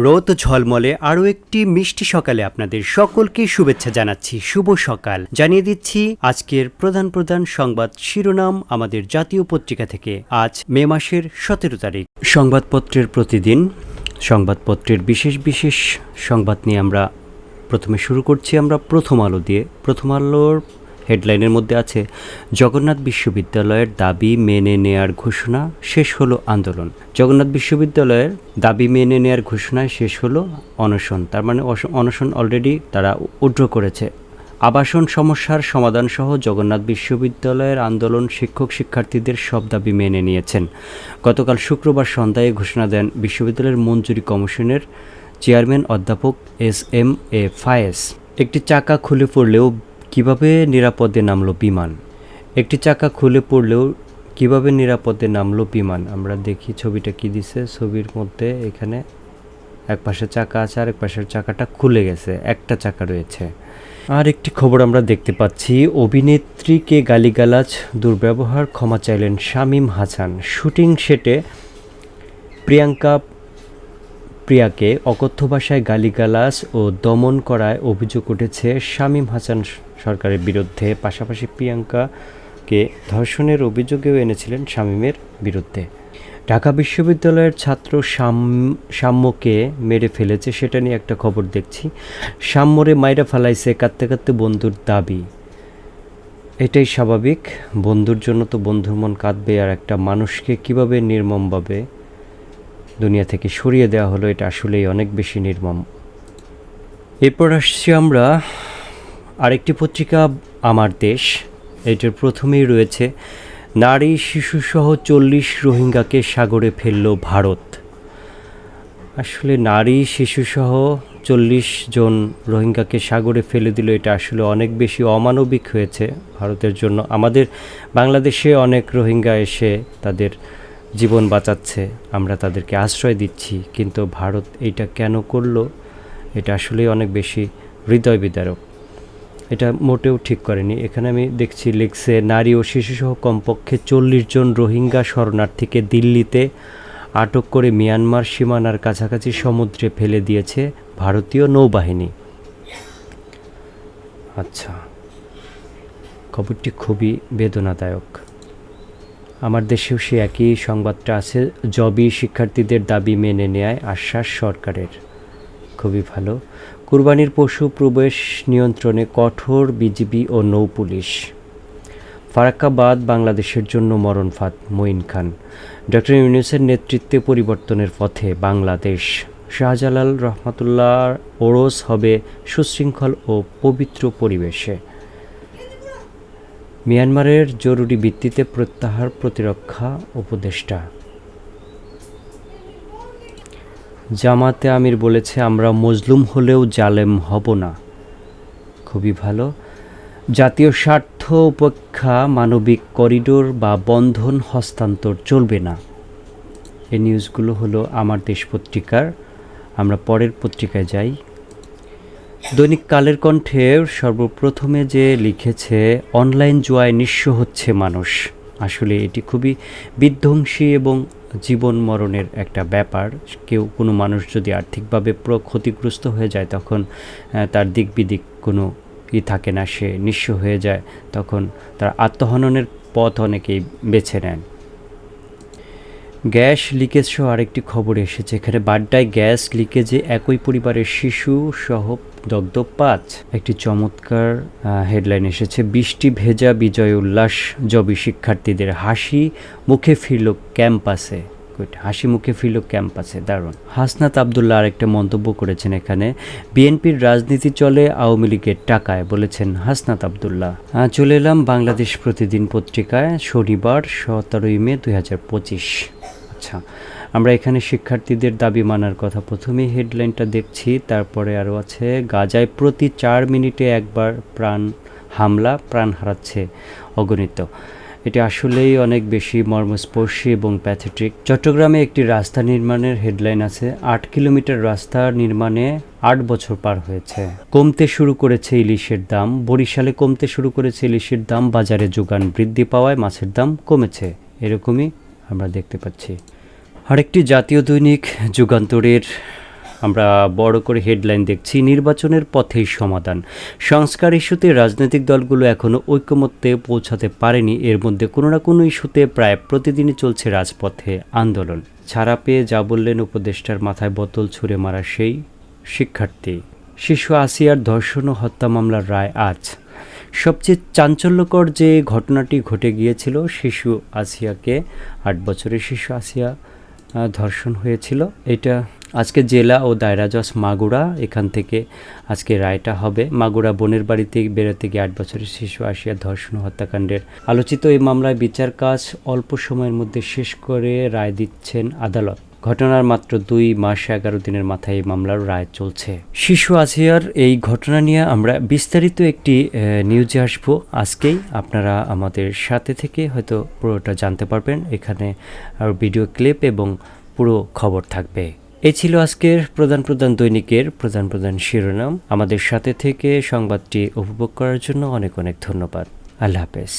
রোদ ঝলমলে আরও একটি মিষ্টি সকালে আপনাদের সকলকে শুভেচ্ছা জানাচ্ছি। শুভ সকাল। জানিয়ে দিচ্ছি, আজকের প্রধান প্রধান সংবাদ শিরোনাম আমাদের জাতীয় পত্রিকা থেকে। আজ মে মাসের সতেরো তারিখ। সংবাদপত্রের প্রতিদিন, সংবাদপত্রের বিশেষ বিশেষ সংবাদ নিয়ে আমরা প্রথমে শুরু করছি। আমরা প্রথম আলো দিয়ে, প্রথম আলোর হেডলাইনের মধ্যে আছে, জগন্নাথ বিশ্ববিদ্যালয়ের দাবি মেনে নেয়ার ঘোষণা শেষ হলো আন্দোলন। জগন্নাথ বিশ্ববিদ্যালয়ের দাবি মেনে নেয়ার ঘোষণায় শেষ হলো অনশন, তার মানে অনশন অলরেডি তারা উড্র করেছে। আবাসন সমস্যার সমাধান সহ জগন্নাথ বিশ্ববিদ্যালয়ের আন্দোলন শিক্ষক শিক্ষার্থীদের সব দাবি মেনে নিয়েছেন। গতকাল শুক্রবার সন্ধ্যায় ঘোষণা দেন বিশ্ববিদ্যালয়ের মঞ্জুরি কমিশনের চেয়ারম্যান অধ্যাপক এস এম এ ফায়েজ একটি চাকা খুলে পড়লেও কীভাবে নিরাপদে নামলো বিমান? একটি চাকা খুলে পড়লেও কীভাবে নিরাপদে নামলো বিমান? আমরা দেখি ছবিটা কি দিছে। ছবির মধ্যে এখানে এক পাশে চাকা আছে আর এক পাশের চাকাটা খুলে গেছে। একটা চাকা রয়েছে। আর একটি খবর আমরা দেখতে পাচ্ছি। অভিনেত্রীকে গালিগালাজ, দুর্ব্যবহার, ক্ষমা চাইলেন শামীম হাসান। শুটিং সেটে প্রিয়াঙ্কা প্রিয়াকে অকথ্য ভাষায় গালিগালাজ ও দমন করায় অভিযোগ উঠেছে শামীম হাসান সরকারের বিরুদ্ধে। পাশাপাশি প্রিয়াঙ্কাকে ধর্ষণের অভিযোগেও এনেছিলেন শামীমের বিরুদ্ধে। ঢাকা বিশ্ববিদ্যালয়ের ছাত্র সাম সাম্যকে মেরে ফেলেছে সেটা নিয়ে একটা খবর দেখছি। সাম্যরে মাইরা ফালাইছে কাঁদতে কাঁদতে বন্ধুর দাবি। এটাই স্বাভাবিক। বন্ধুর জন্য তো বন্ধুর মন কাঁদবে, আর একটা মানুষকে কীভাবে নির্মমভাবে দুনিয়া থেকে সরিয়ে দেওয়া হলো, এটা আসলেই অনেক বেশি নির্মম। এরপর আসছি আমরা আরেকটি পত্রিকা, আমার দেশ। এটার প্রথমেই রয়েছে, নারী শিশুসহ চল্লিশ রোহিঙ্গাকে সাগরে ফেলল ভারত। আসলে নারী শিশুসহ চল্লিশ জন রোহিঙ্গাকে সাগরে ফেলে দিল, এটা আসলে অনেক বেশি অমানবিক হয়েছে ভারতের জন্য। আমাদের বাংলাদেশে অনেক রোহিঙ্গা এসে তাদের জীবন বাঁচাচ্ছে, আমরা তাদেরকে আশ্রয় দিচ্ছি, কিন্তু ভারত এইটা কেন করল? এটা আসলেই অনেক বেশি হৃদয় বিদারক এটা মোটেও ঠিক করেনি। এখানে আমি দেখছি লিখছে, নারী ও শিশুসহ কমপক্ষে চল্লিশ জন রোহিঙ্গা শরণার্থীকে দিল্লিতে আটক করে মিয়ানমার সীমানার কাছাকাছি সমুদ্রে ফেলে দিয়েছে ভারতীয় নৌবাহিনী। আচ্ছা খবরটি খুবই বেদনাদায়ক। আমার দেশেও সে একই সংবাদটা আছে, জবি শিক্ষার্থীদের দাবি মেনে নেয় আশ্বাস সরকারের। খুবই ভালো। কুরবানির পশু প্রবেশ নিয়ন্ত্রণে কঠোর বিজিবি ও নৌ পুলিশ। ফারাক্কাবাদ বাংলাদেশের জন্য মরণ ফাঁদ, মঈন খান। ডক্টর ইউনুসের নেতৃত্বে পরিবর্তনের পথে বাংলাদেশ। শাহজালাল রহমতুল্লাহ ওরস হবে সুশৃঙ্খল ও পবিত্র পরিবেশে। মিয়ানমারের জরুরি ভিত্তিতে প্রত্যাহার প্রতিরক্ষা উপদেষ্টা। জামাতে আমির বলেছে, আমরা মজলুম হলেও জালেম হব না। খুবই ভালো। জাতীয় স্বার্থ উপেক্ষা মানবিক করিডোর বা বন্ধন হস্তান্তর চলবে না। এই নিউজগুলো হলো আমার দেশ পত্রিকার। আমরা পরের পত্রিকায় যাই। দৈনিক কালের কণ্ঠে সর্বপ্রথমে যে লিখেছে, অনলাইন জুয়ায় নিঃস্ব হচ্ছে মানুষ। আসলে এটি খুবই বিধ্বংসী এবং জীবন মরণের একটা ব্যাপার। কেউ কোনো মানুষ যদি আর্থিকভাবে ক্ষতিগ্রস্ত হয়ে যায়, তখন তার দিক বিদিক কোনো ই থাকে না, সে নিঃস্ব হয়ে যায়। তখন তার আত্মহননের পথ অনেকেই বেছে নেন। গ্যাস লিকেজ সহ আরেকটি খবর এসেছে। এখানে বাড্ডায় গ্যাস লিকেজে একই পরিবারের শিশু সহ দগ্ধ পাঁচ। একটি চমৎকার হেডলাইন এসেছে। বৃষ্টি ভেজা বিজয় উল্লাস, জবি শিক্ষার্থীদের হাসি, মুখে ফিরল ক্যাম্পাসে। হাসি মুখে ফিরল ক্যাম্পাসে, দারুণ। হাসনাত আবদুল্লাহ আরেকটা মন্তব্য করেছেন এখানে। বিএনপির রাজনীতি চলে আওয়ামী লীগের টাকায়, বলেছেন হাসনাত আবদুল্লাহ। চলে এলাম বাংলাদেশ প্রতিদিন পত্রিকায়, শনিবার, সতেরোই মে দুই হাজার পঁচিশ। আচ্ছা আমরা এখানে শিক্ষার্থীদের দাবি মানার কথা। প্রথমেই হেডলাইনটা দেখছি, তারপরে আরও আছে, গাজায় প্রতি চার মিনিটে একবার প্রাণ হামলা, প্রাণ হারাচ্ছে অগণিত। এটি আসলেই অনেক বেশি মর্মস্পর্শী এবং প্যাথেটিক চট্টগ্রামে একটি রাস্তা নির্মাণের হেডলাইন আছে, আট কিলোমিটার রাস্তা নির্মাণে আট বছর পার হয়েছে। কমতে শুরু করেছে ইলিশের দাম, বরিশালে কমতে শুরু করেছে ইলিশের দাম, বাজারে যোগান বৃদ্ধি পাওয়ায় মাছের দাম কমেছে। এরকমই আমরা দেখতে পাচ্ছি। আরেকটি জাতীয় দৈনিক যুগান্তরের আমরা বড় করে হেডলাইন দেখছি, নির্বাচনের পথেই সমাধান। সংস্কার ইস্যুতে রাজনৈতিক দলগুলো এখনও ঐক্যমত্যে পৌঁছাতে পারেনি। এর মধ্যে কোনো না কোনো ইস্যুতে প্রায় প্রতিদিনই চলছে রাজপথে আন্দোলন। ছাড়া পেয়ে যা বললেন উপদেষ্টার মাথায় বোতল ছুঁড়ে মারা সেই শিক্ষার্থী। শিশু আসিয়ার ধর্ষণ ও হত্যা মামলার রায় আজ। সবচেয়ে চাঞ্চল্যকর যে ঘটনাটি ঘটে গিয়েছিল, শিশু আসিয়াকে, আট বছরের শিশু আসিয়া ধর্ষণ হয়েছিল। এটা আজকে জেলা ও দায়রা জজ মাগুরা, এখান থেকে আজকে রায়টা হবে। মাগুরা বোনের বাড়িতে বেরোতে গিয়ে আট বছরের শিশু আসিয়া ধর্ষণ হত্যাকাণ্ডের আলোচিত এই মামলায় বিচার কাজ অল্প সময়ের মধ্যে শেষ করে রায় দিচ্ছেন আদালত। ঘটনার মাত্র দুই মাস এগারো দিনের মাথায় এই মামলার রায় চলছে। শিশু আসিয়ার এই ঘটনা নিয়ে আমরা বিস্তারিত একটি নিউজে আসব। আজকেই আপনারা আমাদের সাথে থেকে হয়তো পুরোটা জানতে পারবেন। এখানে আর ভিডিও ক্লিপ এবং পুরো খবর থাকবে। এ ছিল আজকের প্রধান প্রধান দৈনিকের প্রধান প্রধান শিরোনাম। আমাদের সাথে থেকে সংবাদটি উপভোগ করার জন্য অনেক অনেক ধন্যবাদ। আল্লাহ হাফেজ।